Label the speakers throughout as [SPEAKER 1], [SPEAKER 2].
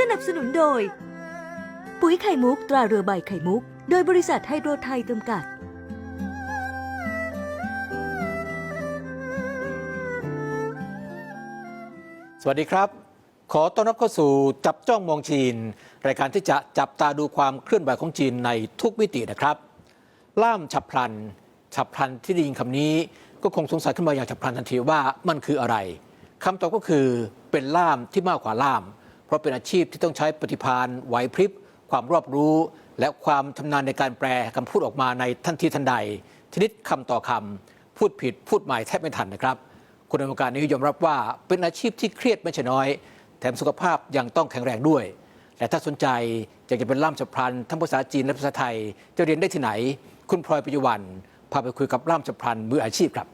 [SPEAKER 1] สนับสนุนโดย ปุ๋ยไข่มุกตราเรือใบไข่มุก โดยบริษัทไฮโดรไทยจำกัด
[SPEAKER 2] สวัสดีครับ ขอต้อนรับเข้าสู่จับจ้องมองจีน รายการที่จะจับตาดูความเคลื่อนไหวของจีนในทุกมิตินะครับ ล่ามฉับพลัน ฉับพลันที่ได้ยินคำนี้ก็คงสงสัยขึ้นมาอย่างฉับพลันทันทีว่ามันคืออะไรคำตอบก็คือเป็นล่ามที่มากกว่าล่าม เพราะเป็นอาชีพที่ต้องใช้ปฏิภาณไหวพริบ ความรอบรู้ และความชำนาญในการแปลคำพูดออกมาในทันทีทันใด ชนิดคำต่อคำพูดผิดพูดใหม่แทบไม่ทันนะครับ คนในวงการนี้ยอมรับว่าเป็นอาชีพที่เครียดไม่ใช่น้อย แถมสุขภาพยังต้องแข็งแรงด้วยและถ้าสนใจอยากจะเป็นล่ามฉับพลันทั้งภาษาจีนและภาษาไทย จะเรียนได้ที่ไหน คุณพลอยปิยวันพาไปคุยกับล่ามฉับพลันมืออาชีพครับ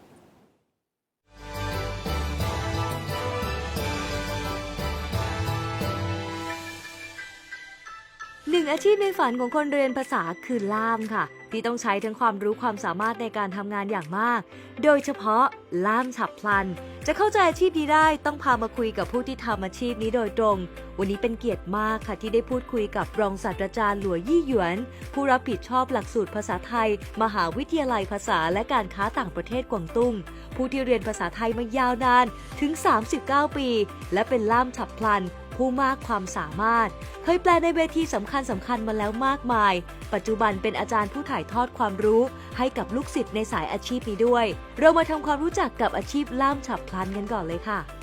[SPEAKER 1] หนึ่งอาชีพในฝันของคนเรียนภาษาคือล่ามค่ะ ที่ต้องใช้ทั้งความรู้ความสามารถในการทำงานอย่างมาก โดยเฉพาะล่ามฉับพลัน จะเข้าใจอาชีพนี้ได้ต้องพามาคุยกับผู้ที่ทำอาชีพนี้โดยตรง วันนี้เป็นเกียรติมากค่ะที่ได้พูดคุยกับรองศาสตราจารย์หลัวยี่หยวน ผู้รับผิดชอบหลักสูตรภาษาไทย มหาวิทยาลัยภาษาและการค้าต่างประเทศกวางตุ้ง ผู้ที่เรียนภาษาไทยมายาวนานถึง 39 ปี และเป็นล่ามฉับพลัน ผู้มากความสามารถ เคยแปลในเวทีสำคัญสำคัญๆมาแล้วมากมาย ปัจจุบันเป็นอาจารย์ผู้ถ่ายทอดความรู้ ให้กับลูกศิษย์ในสายอาชีพนี้ด้วย เรามาทำความรู้จักกับอาชีพล่ามฉับพลันกันก่อนเลยค่ะ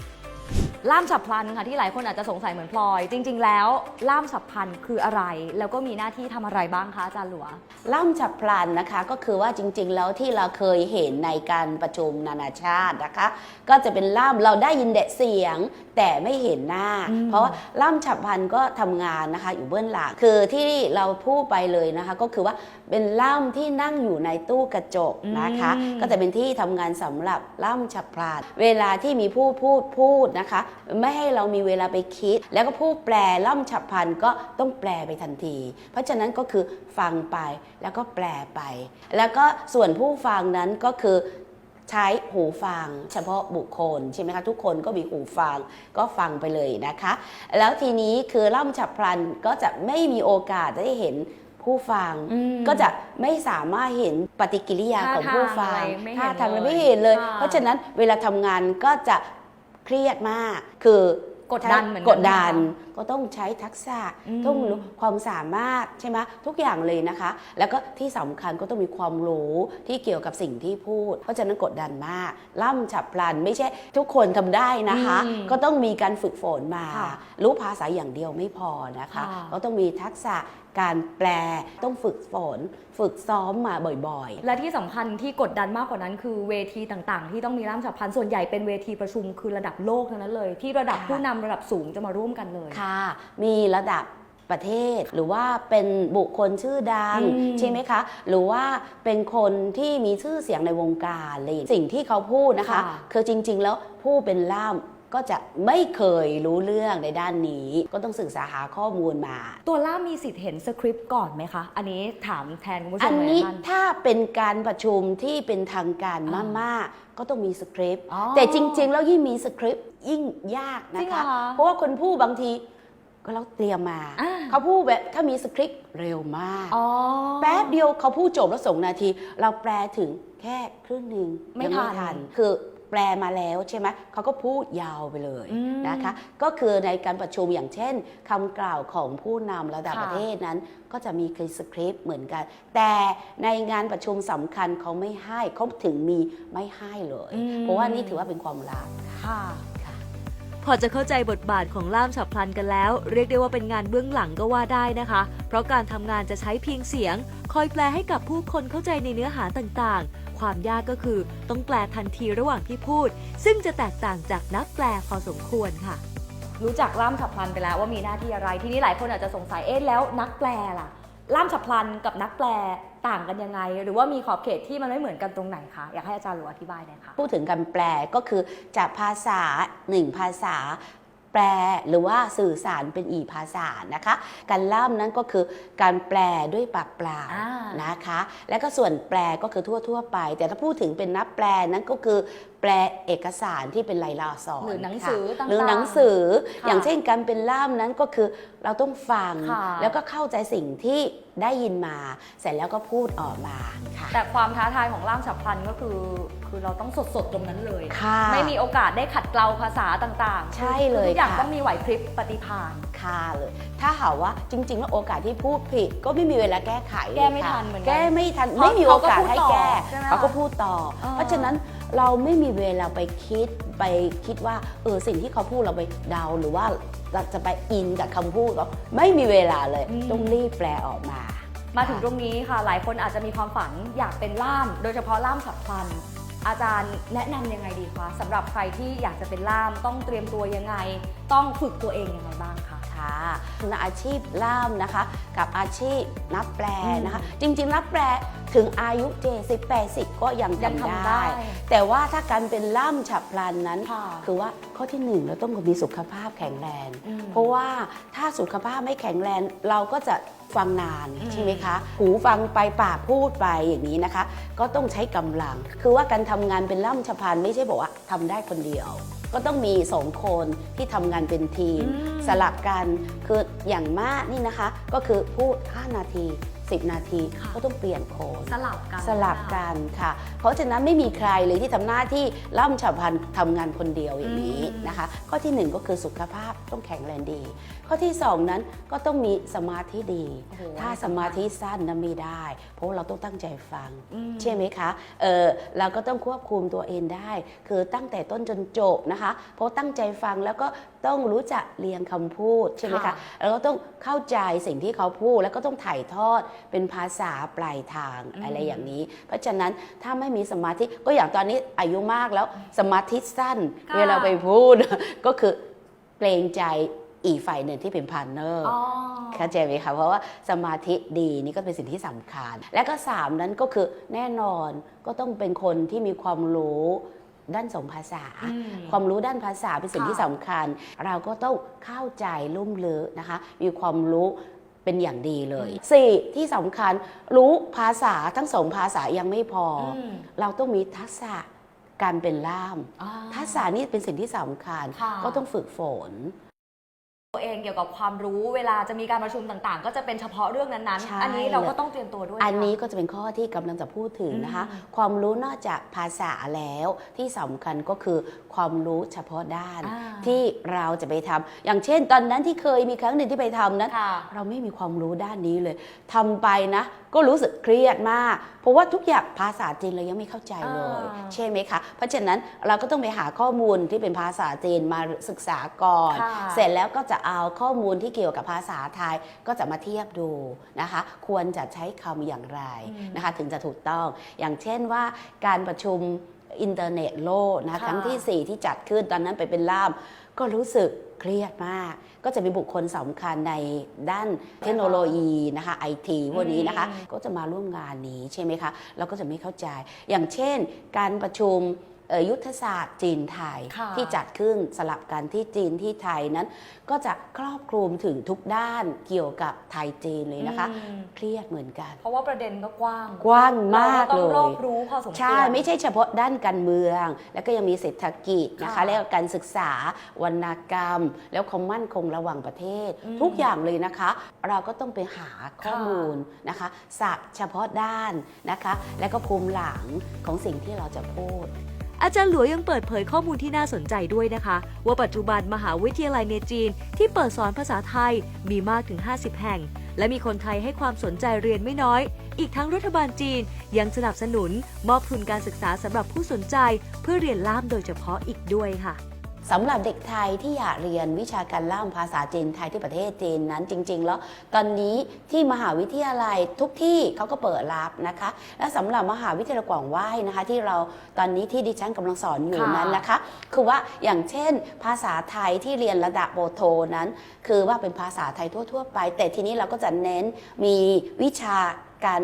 [SPEAKER 3] ล่ามฉับพลันค่ะที่หลายคนอาจจะสงสัยเหมือนพลอย จริง ๆ แล้วล่ามฉับพลันคืออะไร แล้วก็มีหน้าที่ทำอะไรบ้างคะอาจารย์หลัว
[SPEAKER 4] ล่ำฉับพลันนะคะก็คือว่าจริงๆ แล้วที่เราเคยเห็นในการประชุมนานาชาตินะคะ ก็จะเป็นล่ามเราได้ยินแต่เสียง แต่ไม่เห็นหน้า
[SPEAKER 3] อืม
[SPEAKER 4] เพราะว่าล่ำฉับพลันก็ทำงานนะคะ อยู่เบื้องหลังคือที่เราพูดไปเลยนะคะ ก็คือว่าเป็นล่ำที่นั่งอยู่ในตู้กระจกนะคะ
[SPEAKER 3] อืม
[SPEAKER 4] ก็จะเป็นที่ทำงานสำหรับล่ำฉับพลันเวลาที่มีผู้พูดพูดนะคะไม่ให้เรามีเวลาไปคิด แล้วก็ผู้แปลล่ำฉับพลันก็ต้องแปลไปทันที เพราะฉะนั้นก็คือฟังไปแล้วก็แปลไป แล้วก็ส่วนผู้ฟังนั้นก็คือใช้หูฟังเฉพาะบุคคลใช่ไหมคะทุกคนก็มีหูฟังก็ฟังไปเลยนะคะ แล้วทีนี้คือล่ำฉับพลันก็จะไม่มีโอกาสได้เห็นผู้ฟัง
[SPEAKER 3] อืม
[SPEAKER 4] ก็จะไม่สามารถเห็นปฏิกิริยาของผู้ฟัง
[SPEAKER 3] ท่าทางอะไรไม่เห็น
[SPEAKER 4] ท่าทางอะไร
[SPEAKER 3] เลย
[SPEAKER 4] ไม่เห็นเลย
[SPEAKER 3] ค่ะ
[SPEAKER 4] เพราะฉะนั้นเวลาทำงานก็จะ เครียดมาก คือก
[SPEAKER 3] ดดันเหมือนกัน
[SPEAKER 4] กดดัน ก็ต้องใช้ทักษะ
[SPEAKER 3] อืม
[SPEAKER 4] ต้องรู้ความสามารถใช่ไหมทุกอย่างเลยนะคะ แล้วก็ที่สำคัญก็ต้องมีความรู้ที่เกี่ยวกับสิ่งที่พูด เพราะฉะนั้นกดดันมาก ล่ำฉับพลัน ไม่ใช่ทุกคนทำได้นะคะ
[SPEAKER 3] อืม
[SPEAKER 4] ก็ต้องมีการฝึกฝนมา
[SPEAKER 3] ค่ะ
[SPEAKER 4] รู้ภาษาอย่างเดียวไม่พอนะคะ
[SPEAKER 3] ค่ะ
[SPEAKER 4] ก็ต้องมีทักษะการแปลต้องฝึกฝน ฝึกซ้อมมาบ่อยๆ
[SPEAKER 3] และที่สำคัญที่กดดันมากกว่านั้น คือเวทีต่างๆ ที่ต้องมีล่ามฉับพลันส่วนใหญ่เป็นเวทีประชุมคือระดับโลกทั้งนั้นเลย ที่ระดับ
[SPEAKER 4] ค่ะ
[SPEAKER 3] ผู้นำระดับสูงจะมาร่วมกันเลย
[SPEAKER 4] ค่ะมีระดับประเทศ หรือว่าเป็นบุคคลชื่อดัง
[SPEAKER 3] อืม
[SPEAKER 4] ใช่ไหมคะ หรือว่าเป็นคนที่มีชื่อเสียงในวงการอะไรอย่างสิ่งที่เขาพูดนะคะ
[SPEAKER 3] ค่ะ
[SPEAKER 4] คือจริง ๆ แล้วผู้เป็นล่ามก็จะไม่เคยรู้เรื่องในด้านนี้ ก็ต้องศึกษาหาข้อมูลมา
[SPEAKER 3] ตัวล่ามมีสิทธิ์เห็นสคริปต์ก่อนไหมคะ อันนี้ถามแทนคุณผู้ช
[SPEAKER 4] อั
[SPEAKER 3] ม
[SPEAKER 4] น
[SPEAKER 3] เลย
[SPEAKER 4] นี้
[SPEAKER 3] ท่าน
[SPEAKER 4] ถ้าเป็นการประชุมที่เป็นทางการ
[SPEAKER 3] อ่ามา
[SPEAKER 4] กๆก็ต้องมีสคริปต์
[SPEAKER 3] อ๋อ
[SPEAKER 4] แต่จริง ๆ แล้วยิ่งมีสคริปต์ยิ่งยาก
[SPEAKER 3] จริ
[SPEAKER 4] นะ
[SPEAKER 3] งเหรอ
[SPEAKER 4] คะ
[SPEAKER 3] คะ
[SPEAKER 4] เพราะว่าคนพูดบางที ก็เราเตรียมมา
[SPEAKER 3] อ่า
[SPEAKER 4] เขาพูดแบบถ้ามีสคริปต์เร็วมาก
[SPEAKER 3] อ๋อ
[SPEAKER 4] แป๊บเดียวเขาพูดจบแล้วส่งนาที เราแปลถึงแค่ครึ่งหนึ่ง
[SPEAKER 3] ไม่
[SPEAKER 4] ยัง
[SPEAKER 3] ทัน
[SPEAKER 4] คือแปลมาแล้วใช่ไหมเขาก็พูดยาวไปเลย
[SPEAKER 3] อืม
[SPEAKER 4] นะคะ ก็คือในการประชุมอย่างเช่นคำกล่าวของผู้นำระดับ
[SPEAKER 3] ค่ะ
[SPEAKER 4] ประเทศนั้น ก็จะมีสคริปต์เหมือนกัน แต่ในงานประชุมสำคัญเขาไม่ให้เขาถึงมีไม่ให้เลย
[SPEAKER 3] อืม
[SPEAKER 4] เพราะว่านี่ถือว่าเป็นความลับ
[SPEAKER 3] ค่ะ
[SPEAKER 1] พอจะเข้าใจบทบาทของล่ามฉับพลันกันแล้ว เรียกได้ว่าเป็นงานเบื้องหลังก็ว่าได้นะคะ เพราะการทำงานจะใช้เพียงเสียง คอยแปลให้กับผู้คนเข้าใจในเนื้อหาต่างๆ ความยากก็คือต้องแปลทันทีระหว่างที่พูด ซึ่งจะแตกต่างจากนักแปลพอสมควรค่ะ
[SPEAKER 3] รู้จักล่ามฉับพลันไปแล้วว่ามีหน้าที่อะไร ทีนี้หลายคนอาจจะสงสัยเอ๊ะแล้วนักแปลล่ะล่ามฉับพลันกับนักแปล ต่างกันยังไง หรือว่ามีขอบเขตที่มันไม่เหมือนกันตรงไหนคะ อยากให้อาจารย์หลวงอธิบายหน่อยค่ะ
[SPEAKER 4] พูดถึงการแปลก็คือจากภาษาหนึ่งภาษาแปลหรือว่าสื่อสารเป็นอีกภาษานะคะ การล่ามนั้นก็คือการแปลด้วยปากเปล่า
[SPEAKER 3] อ่า
[SPEAKER 4] นะคะ และก็ส่วนแปลก็คือทั่ว ๆ ไป แต่ถ้าพูดถึงเป็นนักแปลนั้นก็คือ แปลเอกสารที่เป็นลายลักษณ์อักษร
[SPEAKER 3] หรือหนังสือ
[SPEAKER 4] ค่ะ
[SPEAKER 3] ต่างๆ
[SPEAKER 4] หรือหนังสือ
[SPEAKER 3] ค่ะ
[SPEAKER 4] อย่างเช่นการเป็นล่ามนั้นก็คือเราต้องฟัง
[SPEAKER 3] ค่ะ
[SPEAKER 4] แล้วก็เข้าใจสิ่งที่ได้ยินมา เสร็จแล้วก็พูดออกมาค่ะ
[SPEAKER 3] แต่ความท้าทายของล่ามฉับพลันก็คือ คือเราต้องสดๆตรงนั้นเลย
[SPEAKER 4] ค่ะ
[SPEAKER 3] ไม่มีโอกาสได้ขัดเกลาภาษาต่างๆ
[SPEAKER 4] ใช่เลย
[SPEAKER 3] คือทุกอย่าง
[SPEAKER 4] ค่ะ
[SPEAKER 3] ต้องมีไหวพริบปฏิภาณ
[SPEAKER 4] ค่ะเลย ถ้าหากว่าจริงๆแล้วโอกาสที่พูดผิดก็ไม่มีเวลาแก้ไขเลย
[SPEAKER 3] แก้ไม่
[SPEAKER 4] ค่ะ
[SPEAKER 3] ทันเหมือนกัน
[SPEAKER 4] แก้ไม่ทัน
[SPEAKER 3] เพราะ
[SPEAKER 4] ไม่มีโอกาสให้แก้
[SPEAKER 3] เขาก็พูดต่อใช่ไหม
[SPEAKER 4] เขาก็พูดต่อ
[SPEAKER 3] อ่า
[SPEAKER 4] เพราะฉะนั้น เราไม่มีเวลาไปคิดไปคิดว่าเออสิ่งที่เขาพูดเราไปเดาหรือว่าเราจะไปอินกับคำพูดเขาไม่มีเวลาเลยต้องรีบแปลออกมา
[SPEAKER 3] มาถึงตรงนี้ค่ะ หลายคนอาจจะมีความฝันอยากเป็นล่าม โดยเฉพาะล่ามฉับพลัน อาจารย์แนะนำยังไงดีคะสำหรับใครที่อยากจะเป็นล่ามต้องเตรียมตัวยังไง ต้องฝึกตัวเองยังไงบ้างคะ
[SPEAKER 4] ค่ะอาชีพล่ามนะคะ กับอาชีพนับแปลนะคะ จริงๆนับแปล ถึงอายุเจสิบแปดสิบก็ยัง
[SPEAKER 3] ยัง
[SPEAKER 4] ทำ
[SPEAKER 3] ทำ
[SPEAKER 4] ได้
[SPEAKER 3] ได้
[SPEAKER 4] แต่ว่าถ้าการเป็นล่ามฉับพลันนั้น
[SPEAKER 3] ค่ะ
[SPEAKER 4] คือว่าข้อที่หนึ่งเราต้องมีสุขภาพแข็งแรง
[SPEAKER 3] อืม
[SPEAKER 4] เพราะว่าถ้าสุขภาพไม่แข็งแรงเราก็จะฟังนาน
[SPEAKER 3] อืม
[SPEAKER 4] ใช่ไหมคะ หูฟังไปปากพูดไปอย่างนี้นะคะ ก็ต้องใช้กำลัง คือว่าการทำงานเป็นล่ามฉับพลันไม่ใช่บอกว่าทำได้คนเดียว ก็ต้องมีสองคนที่ทำงานเป็นทีม
[SPEAKER 3] อืม
[SPEAKER 4] สลับกันคืออย่างมากนี่นะคะ ก็คือพูด 5 นาที 10 นาที
[SPEAKER 3] ค่ะ
[SPEAKER 4] ก็ต้องเปลี่ยนโคน
[SPEAKER 3] สลับกัน
[SPEAKER 4] สลับกันค่ะ เพราะฉะนั้นไม่มีใครเลยที่ทำหน้าที่ล่ำฉับพลันทำงานคนเดียวอย่างนี้
[SPEAKER 3] อืม
[SPEAKER 4] นะคะ ข้อที่หนึ่งก็คือสุขภาพต้องแข็งแรงดี ข้อที่สองนั้นก็ต้องมีสมาธิดี
[SPEAKER 3] โอ้โห
[SPEAKER 4] ถ้าสมาธิสั้นนั้นไม่ได้ เพราะเราต้องตั้งใจฟัง
[SPEAKER 3] อืม
[SPEAKER 4] ใช่ไหมคะ เออเราก็ต้องควบคุมตัวเองได้ คือตั้งแต่ต้นจนจบนะคะ เพราะตั้งใจฟังแล้วก็ ต้องรู้จักเรียงคำพูดใช่ไหมคะ
[SPEAKER 3] ค่ะ
[SPEAKER 4] แล้วก็ต้องเข้าใจสิ่งที่เขาพูด แล้วก็ต้องถ่ายทอดเป็นภาษาปลายทาง
[SPEAKER 3] อืม
[SPEAKER 4] อะไรอย่างนี้ เพราะฉะนั้นถ้าไม่มีสมาธิก็อย่างตอนนี้อายุมากแล้วสมาธิสั้น
[SPEAKER 3] ค่ะ
[SPEAKER 4] เวลาไปพูด ก็คือเกรงใจอีกฝ่ายหนึ่งที่เป็นพาร์ทเนอร์
[SPEAKER 3] อ๋อ
[SPEAKER 4] เข้าใจไหมคะเพราะว่าสมาธิดีนี่ก็เป็นสิ่งที่สำคัญ และก็สามนั้นก็คือแน่นอนก็ต้องเป็นคนที่มีความรู้ ด้านสองภาษา
[SPEAKER 3] อืม
[SPEAKER 4] ความรู้ด้านภาษาเป็นสิ่ง
[SPEAKER 3] ค่ะ
[SPEAKER 4] ที่สำคัญ เราก็ต้องเข้าใจลุ่มลึกนะคะ มีความรู้เป็นอย่างดีเลยสี่ที่สำคัญรู้ภาษาทั้งสองภาษายังไม่พออ
[SPEAKER 3] ม
[SPEAKER 4] เราต้องมีทักษะการเป็นล่าม
[SPEAKER 3] อ่า
[SPEAKER 4] ทักษะนี่เป็นสิ่งที่สำคัญ
[SPEAKER 3] ค่ะ
[SPEAKER 4] ก็ต้องฝึกฝน
[SPEAKER 3] ตัวเองเกี่ยวกับความรู้เวลาจะมีการประชุมต่างๆ ก็จะเป็นเฉพาะเรื่องนั้น
[SPEAKER 4] ใช่
[SPEAKER 3] ๆ อันนี้เราก็ต้องเตรียมตัวด้วย
[SPEAKER 4] อันนี้
[SPEAKER 3] ค่ะ
[SPEAKER 4] ก็จะเป็นข้อที่กำลังจะพูดถึงนะคะ
[SPEAKER 3] อืม
[SPEAKER 4] ความรู้นอกจากภาษาแล้วที่สำคัญก็คือความรู้เฉพาะด้าน
[SPEAKER 3] อ่า
[SPEAKER 4] ที่เราจะไปทำอย่างเช่น ตอนนั้นที่เคยมีครั้งหนึ่งที่ไปทำนั้น
[SPEAKER 3] ค่ะ
[SPEAKER 4] เราไม่มีความรู้ด้านนี้เลยทำไปนะ ก็รู้สึกเครียดมาก เพราะว่าทุกอย่างภาษาจีนเรายังไม่เข้าใจเลย
[SPEAKER 3] อ่า
[SPEAKER 4] ใช่ไหมคะเพราะฉะนั้นเราก็ต้องไปหาข้อมูลที่เป็นภาษาจีนมาศึกษาก่อน
[SPEAKER 3] ค่ะ
[SPEAKER 4] เสร็จแล้วก็จะเอาข้อมูลที่เกี่ยวกับภาษาไทยก็จะมาเทียบดูนะคะ ควรจะใช้คำอย่างไรนะคะ ถึงจะถูกต้อง อย่างเช่นว่าการประชุมอินเทอร์เน็ตโลกนะ
[SPEAKER 3] ค่ะ
[SPEAKER 4] ครั้งที่ 4 ที่จัดขึ้นตอนนั้นไปเป็นล่าม ก็รู้สึกเครียดมาก ก็จะมีบุคคลสำคัญในด้านเทคโนโลยีนะคะไอทีพวกนี้นะคะ ก็จะมาร่วมงานนี้ใช่ไหมคะเราก็จะไม่เข้าใจ อย่างเช่น การประชุมเอ่อ ยุทธศาสตร์จีนไทย
[SPEAKER 3] ค่ะ
[SPEAKER 4] ที่จัดขึ้นสลับกันที่จีนที่ไทยนั้น ก็จะครอบคลุมถึงทุกด้านเกี่ยวกับไทยจีนเลยนะคะ
[SPEAKER 3] อืม
[SPEAKER 4] เครียดเหมือนกัน
[SPEAKER 3] เพราะว่าประเด็นก็กว้าง
[SPEAKER 4] กว้างมาก
[SPEAKER 3] เรา
[SPEAKER 4] เล
[SPEAKER 3] ต้องรอบ
[SPEAKER 4] ย
[SPEAKER 3] รู้พอสมควร
[SPEAKER 4] ใช่ไม่ใช่เฉพาะด้านการเมือง แล้วก็ยังมีเศรษฐกิจนะคะ
[SPEAKER 3] ค่ะ
[SPEAKER 4] แล้วก็การศึกษาวรรณกรรม แล้วความมั่นคงระหว่างประเทศ
[SPEAKER 3] อืม
[SPEAKER 4] ทุกอย่างเลยนะคะ เราก็ต้องไปหาข้อ
[SPEAKER 3] ค่ะ
[SPEAKER 4] มูลนะคะศัพท์เฉพาะด้านนะคะ แล้วก็ภูมิหลังของสิ่งที่เราจะพูด
[SPEAKER 1] อาจารย์หลัวยังเปิดเผยข้อมูลที่น่าสนใจด้วยนะคะ ว่าปัจจุบันมหาวิทยาลัยในจีน ที่เปิดสอนภาษาไทยมีมากถึง 50 แห่ง และมีคนไทยให้ความสนใจเรียนไม่น้อย อีกทั้งรัฐบาลจีนยังสนับสนุน มอบทุนการศึกษาสำหรับผู้สนใจ เพื่อเรียนล่ามโดยเฉพาะอีกด้วยค่ะ
[SPEAKER 4] สำหรับเด็กไทยที่อยากเรียนวิชาการล่ามภาษาจีนไทยที่ประเทศจีนนั้นจริง ๆ แล้วตอนนี้ที่มหาวิทยาลัยทุกที่เขาก็เปิดรับนะคะ และสำหรับมหาวิทยาลัยกว่างไหว้นะคะ ที่เราตอนนี้ที่ดิฉันกำลังสอนอยู่นั้นนะคะ คือว่าอย่างเช่น ภาษาไทยที่เรียนระดับโบโทนั้น คือว่าเป็นภาษาไทยทั่ว ๆ ไป แต่ทีนี้เราก็จะเน้นมีวิชา การ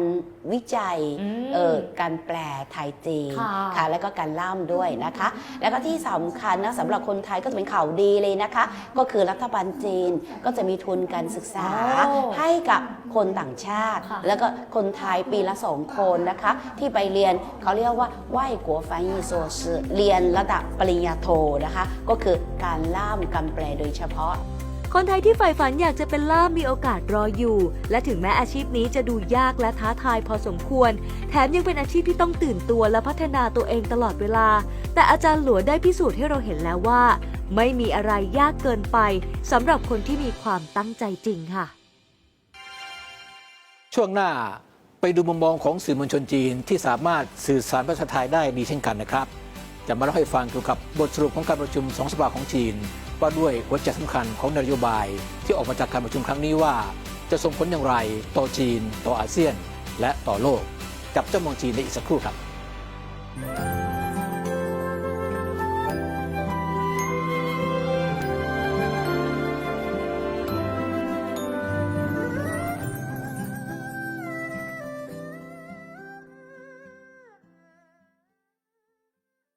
[SPEAKER 4] วิจัย
[SPEAKER 3] อืม
[SPEAKER 4] เออการแปลไทยจีน
[SPEAKER 3] ค่ะ
[SPEAKER 4] ค่ะแล้วก็การล่ามด้วยนะคะ แล้วก็ที่สำคัญนะสำหรับคนไทยก็จะเป็นข่าวดีเลยนะคะ ก็คือรัฐบาลจีนก็จะมีทุนการศึกษา
[SPEAKER 3] โอ้
[SPEAKER 4] ให้กับคนต่างชาติ
[SPEAKER 3] ค่ะ
[SPEAKER 4] แล้วก็คนไทยปีละสองคนนะคะ ที่ไปเรียนเขาเรียกว่าไหว้กัวฟันยีโซซอเรียนระดับปริญญาโทนะคะ ก็คือการล่ามการแปลโดยเฉพาะ
[SPEAKER 1] คนไทยที่ใฝ่ฝันอยากจะเป็นล่ามมีโอกาสรออยู่ และถึงแม้อาชีพนี้จะดูยากและท้าทายพอสมควร แถมยังเป็นอาชีพที่ต้องตื่นตัวและพัฒนาตัวเองตลอดเวลา แต่อาจารย์หลัวได้พิสูจน์ให้เราเห็นแล้วว่า ไม่มีอะไรยากเกินไปสำหรับคนที่มีความตั้งใจจริงค่ะ
[SPEAKER 2] ช่วงหน้าไปดูมุมมองของสื่อมวลชนจีนที่สามารถสื่อสารภาษาไทยได้ดีเช่นกันนะครับ จะมาเล่าให้ฟังเกี่ยวกับบทสรุปของการประชุมสองสภาของจีน ว่าด้วยหัวใจสำคัญของนโยบาย ที่ออกมาจากการประชุมครั้งนี้ว่า จะส่งผลอย่างไรต่อจีน ต่ออาเซียน และต่อโลก กับเจ้ามองจีนในอีกสักครู่ครับ